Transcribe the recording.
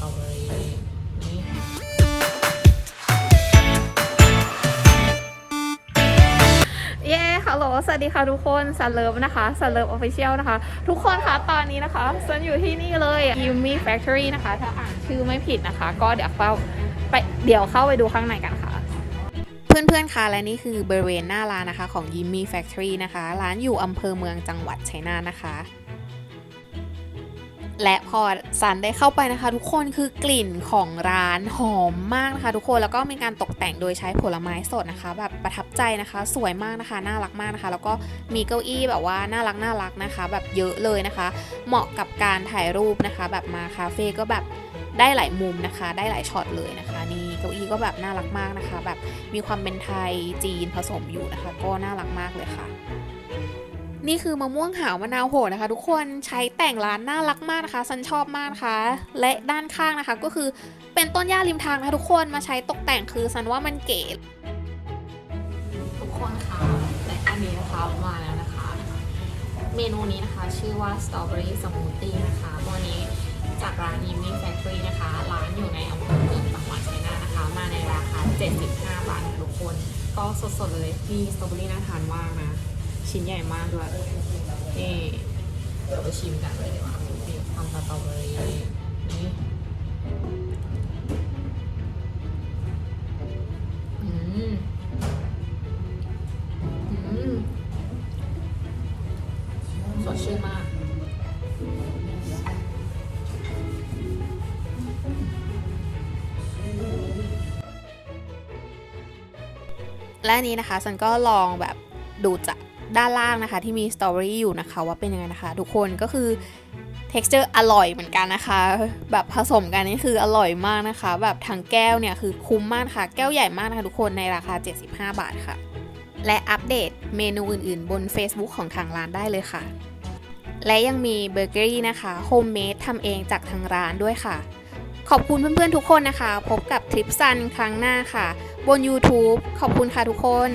ตรอเอรี่นี่เย้ฮัลโหลสวัสดีค่ะทุกคนซันเลิฟนะคะซันเลิฟออฟฟิเชียลนะคะ ทุกคนคะตอนนี้นะคะซันอยู่ที่นี่เลย Gimme Factory นะคะ ถ้าอ่านชื่อไม่ผิดนะคะ ก็เดี๋ยวเข้าไปเดี๋ยวเข้าไปดูข้างในกันค่ะเพื่อนๆ คะและนี่คือบริเวณหน้าร้านนะคะของ Gimme Factory นะคะ ร้านอยู่อำเภอเมืองจังหวัดชัยนาทนะคะ และพอซันได้เข้าไปนะคะ ทุกคนคือกลิ่นของร้านหอมมากนะคะ ทุกคนแล้วก็มีการตกแต่งโดยใช้ผลไม้สดนะคะ แบบประทับใจนะคะ สวยมากนะคะ น่ารักมากนะคะ แล้วก็มีเก้าอี้แบบว่าน่ารักน่ารักนะคะ แบบเยอะเลยนะคะ เหมาะกับการถ่ายรูปนะคะ แบบมาคาเฟ่ก็แบบได้หลายมุมนะคะ ได้หลายช็อตเลยนะคะ นี่เก้าอี้ก็แบบน่ารักมากนะคะ แบบมีความเป็นไทยจีนผสมอยู่นะคะ ก็น่ารักมากเลยค่ะ นี่คือมะม่วงหาวมะนาวโหดนะคะ ทุกคนใช้แต่งร้านน่ารักมากนะคะฉันชอบมากนะคะ และด้านข้างนะคะก็คือเป็นต้นหญ้าริมทางนะคะทุกคนมาใช้ตกแต่งคือฉันว่ามันเก๋ทุกคนคะและอันนี้นะคะมาแล้วนะคะ เมนูนี้นะคะ ชื่อว่า strawberry smoothie นะคะตัวนี้จากร้าน Yimmy Factory นะคะ ร้านอยู่ในอำเภอเมืองจังหวัดชัยนาทนะคะ มาในราคา 75 บาทค่ะทุกคน ก็สดๆเลยนี่สตรอเบอรี่น่าทานมากนะ ชิ้นใหญ่มากด้วย นี่เดี๋ยวไปชิมกันเลยดีกว่านี่ทำสตรอเบอรี่นี่อืมอืมสดชื่นมากและนนี้นะคะฉันก็ลองแบบดูจาก ด้านล่างนะคะ ที่มีสตอเบอรี่อยู่นะคะ ว่าเป็นยังไงนะคะ ทุกคนก็คือ texture อร่อยเหมือนกันนะคะ แบบผสมกันนี่คืออร่อยมากนะคะ แบบทั้งแก้วเนี่ยคือคุ้มมากค่ะ แก้วใหญ่มากนะคะทุกคนในราคา 75 บาทค่ะ และอัปเดตเมนูอื่นๆ บน Facebook ของทางร้านได้เลยค่ะ และยังมีเบเกอรี่นะคะโฮมเมดทำเองจากทางร้านด้วยค่ะ ขอบคุณเพื่อนๆทุกคนนะคะ พบกับทริปซันครั้งหน้าค่ะ บน YouTube ขอบคุณค่ะทุกคน